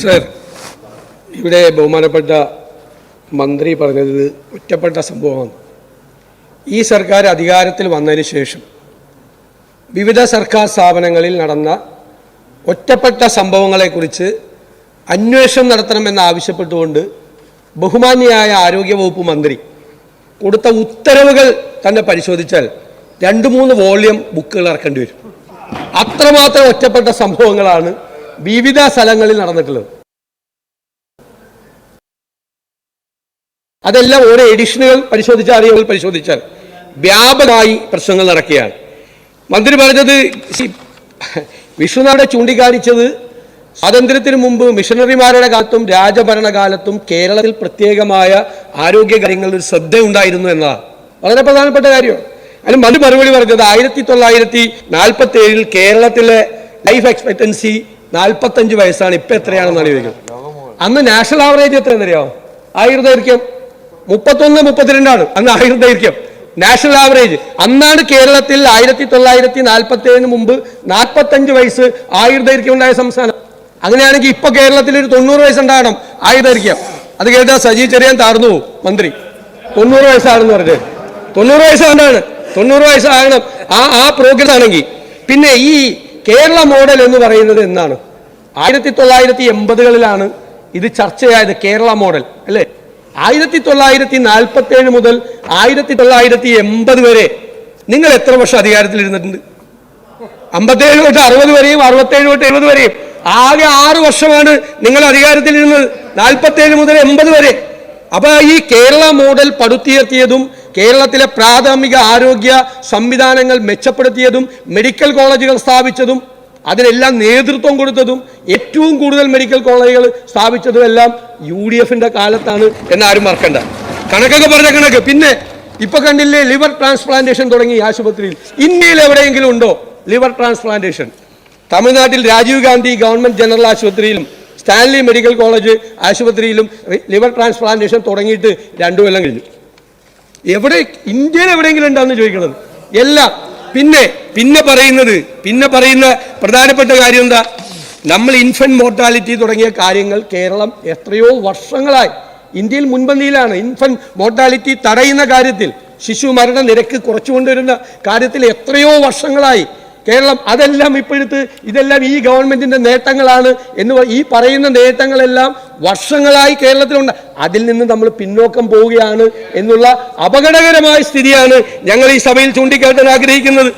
Sir ഇവിടെ ബഹുമാനപ്പെട്ട മന്ത്രി പറഞ്ഞത് ഒറ്റപ്പെട്ട സംഭവമാണ്. ഈ സർക്കാർ അധികാരത്തിൽ വന്നതിന് ശേഷം വിവിധ സർക്കാർ സ്ഥാപനങ്ങളിൽ നടന്ന ഒറ്റപ്പെട്ട സംഭവങ്ങളെക്കുറിച്ച് അന്വേഷണം നടത്തണമെന്ന് ആവശ്യപ്പെട്ടുകൊണ്ട് ബഹുമാന്യയായ ആരോഗ്യവകുപ്പ് മന്ത്രി കൊടുത്ത ഉത്തരവുകൾ തന്നെ പരിശോധിച്ചാൽ രണ്ട് മൂന്ന് വോളിയം ബുക്കുകൾ ഇറക്കേണ്ടി വരും. അത്രമാത്രം ഒറ്റപ്പെട്ട സംഭവങ്ങളാണ് വിവിധ സ്ഥലങ്ങളിൽ നടന്നിട്ടുള്ളത്. അതെല്ലാം ഓരോ എഡിഷനുകൾ പരിശോധിച്ചാൽ അറിയുകൾ പരിശോധിച്ചാൽ വ്യാപകമായി പ്രശ്നങ്ങൾ നടക്കുകയാണ്. മന്ത്രി പറഞ്ഞത് വിഷ്ണുനാഥെ ചൂണ്ടിക്കാണിച്ചത് സ്വാതന്ത്ര്യത്തിന് മുമ്പ് മിഷണറിമാരുടെ കാലത്തും രാജഭരണകാലത്തും കേരളത്തിൽ പ്രത്യേകമായ ആരോഗ്യ കാര്യങ്ങളിൽ ഒരു ശ്രദ്ധ ഉണ്ടായിരുന്നു എന്നതാണ്. വളരെ പ്രധാനപ്പെട്ട കാര്യമാണ് അതിന് മന്ത്രി മറുപടി പറഞ്ഞത് ആയിരത്തി തൊള്ളായിരത്തി നാൽപ്പത്തി ഏഴിൽ കേരളത്തിലെ ലൈഫ് എക്സ്പെക്ടൻസി നാൽപ്പത്തഞ്ച് വയസ്സാണ് ഇപ്പം എത്രയാണെന്നാണ് ചോദിക്കുന്നത് അന്ന് നാഷണൽ ആവറേജ് എത്ര എന്നറിയാമോ ആയുർദൈർഘ്യം മുപ്പത്തൊന്ന് മുപ്പത്തിരണ്ടാണ്. അന്ന് ആയുർദൈർഘ്യം. നാഷണൽ ആവറേജ് അന്നാണ് കേരളത്തിൽ ആയിരത്തി തൊള്ളായിരത്തി നാൽപ്പത്തി ഏഴിന് മുമ്പ് നാൽപ്പത്തഞ്ച് വയസ്സ് ആയുർദൈർഘ്യം ഉണ്ടായ സംസ്ഥാനം. അങ്ങനെയാണെങ്കിൽ ഇപ്പൊ കേരളത്തിൽ ഒരു തൊണ്ണൂറ് വയസ്സുണ്ടാകണം ആയുർദൈർഘ്യം. അത് കേട്ടാ സജി ചെറിയാൻ താർന്നു മന്ത്രി. തൊണ്ണൂറ് വയസ്സാണെന്ന് പറഞ്ഞത് തൊണ്ണൂറ് വയസ്സാണ് തൊണ്ണൂറ് വയസ്സാകണം ആ ആ പ്രോഗ്രസ് ആണെങ്കിൽ പിന്നെ ഈ കേരള മോഡൽ എന്ന് പറയുന്നത് എന്നാണ്? ആയിരത്തി തൊള്ളായിരത്തി എൺപതുകളിലാണ് ഇത് ചർച്ചയായത് കേരള മോഡൽ അല്ലേ? ആയിരത്തി തൊള്ളായിരത്തി നാൽപ്പത്തി ഏഴ് മുതൽ ആയിരത്തി തൊള്ളായിരത്തി എൺപത് വരെ നിങ്ങൾ എത്ര വർഷം അധികാരത്തിൽ ഇരുന്നിട്ടുണ്ട് അമ്പത്തേഴ് തൊട്ട് അറുപത് വരെയും അറുപത്തേഴ് തൊട്ട് എഴുപത് വരെയും. ആകെ ആറ് വർഷമാണ് നിങ്ങൾ അധികാരത്തിൽ ഇരുന്നത് നാൽപ്പത്തേഴ് മുതൽ എൺപത് വരെ. അപ്പൊ ഈ കേരള മോഡൽ പടുത്തുയർത്തിയതും കേരളത്തിലെ പ്രാഥമിക ആരോഗ്യ സംവിധാനങ്ങൾ മെച്ചപ്പെടുത്തിയതും മെഡിക്കൽ കോളേജുകൾ സ്ഥാപിച്ചതും അതിനെല്ലാം നേതൃത്വം കൊടുത്തതും ഏറ്റവും കൂടുതൽ മെഡിക്കൽ കോളേജുകൾ സ്ഥാപിച്ചതും എല്ലാം യു ഡി എഫിന്റെ കാലത്താണ് എന്നാരും മറക്കണ്ട. കണക്കൊക്കെ പറഞ്ഞ കണക്ക്. പിന്നെ ഇപ്പൊ കണ്ടില്ലേ ലിവർ ട്രാൻസ്പ്ലാന്റേഷൻ തുടങ്ങി ആശുപത്രിയിൽ. ഇന്ത്യയിൽ എവിടെയെങ്കിലും ഉണ്ടോ ലിവർ ട്രാൻസ്പ്ലാന്റേഷൻ? തമിഴ്നാട്ടിൽ രാജീവ് ഗാന്ധി ഗവൺമെന്റ് ജനറൽ ആശുപത്രിയിലും സ്റ്റാൻലി മെഡിക്കൽ കോളേജ് ആശുപത്രിയിലും ലിവർ ട്രാൻസ്പ്ലാന്റേഷൻ തുടങ്ങിയിട്ട് രണ്ടു കൊല്ലം കഴിഞ്ഞു. എവിടെ ഇന്ത്യയിൽ എവിടെയെങ്കിലും ഉണ്ടെന്ന് ചോദിക്കുന്നത് എല്ലാം. പിന്നെ പിന്നെ പറയുന്നത് പിന്നെ പറയുന്ന പ്രധാനപ്പെട്ട കാര്യം എന്താ? നമ്മൾ ഇൻഫന്റ് മോർട്ടാലിറ്റി തുടങ്ങിയ കാര്യങ്ങൾ കേരളം എത്രയോ വർഷങ്ങളായി ഇന്ത്യയിൽ മുൻപന്തിയിലാണ് ഇൻഫന്റ് മോർട്ടാലിറ്റി തടയുന്ന കാര്യത്തിൽ. ശിശു മരണ നിരക്ക് കുറച്ചുകൊണ്ടുവരുന്ന കാര്യത്തിൽ എത്രയോ വർഷങ്ങളായി കേരളം അതെല്ലാം ഇപ്പോഴത്തെ ഇതെല്ലാം ഈ ഗവൺമെന്റിന്റെ നേട്ടങ്ങളാണ് എന്ന് ഈ പറയുന്ന നേട്ടങ്ങളെല്ലാം വർഷങ്ങളായി കേരളത്തിലുണ്ട്. അതിൽ നിന്ന് നമ്മൾ പിന്നോക്കം പോവുകയാണ് എന്നുള്ള അപകടകരമായ സ്ഥിതിയാണ് ഞങ്ങൾ ഈ സഭയിൽ ചൂണ്ടിക്കാട്ടാൻ ആഗ്രഹിക്കുന്നത്.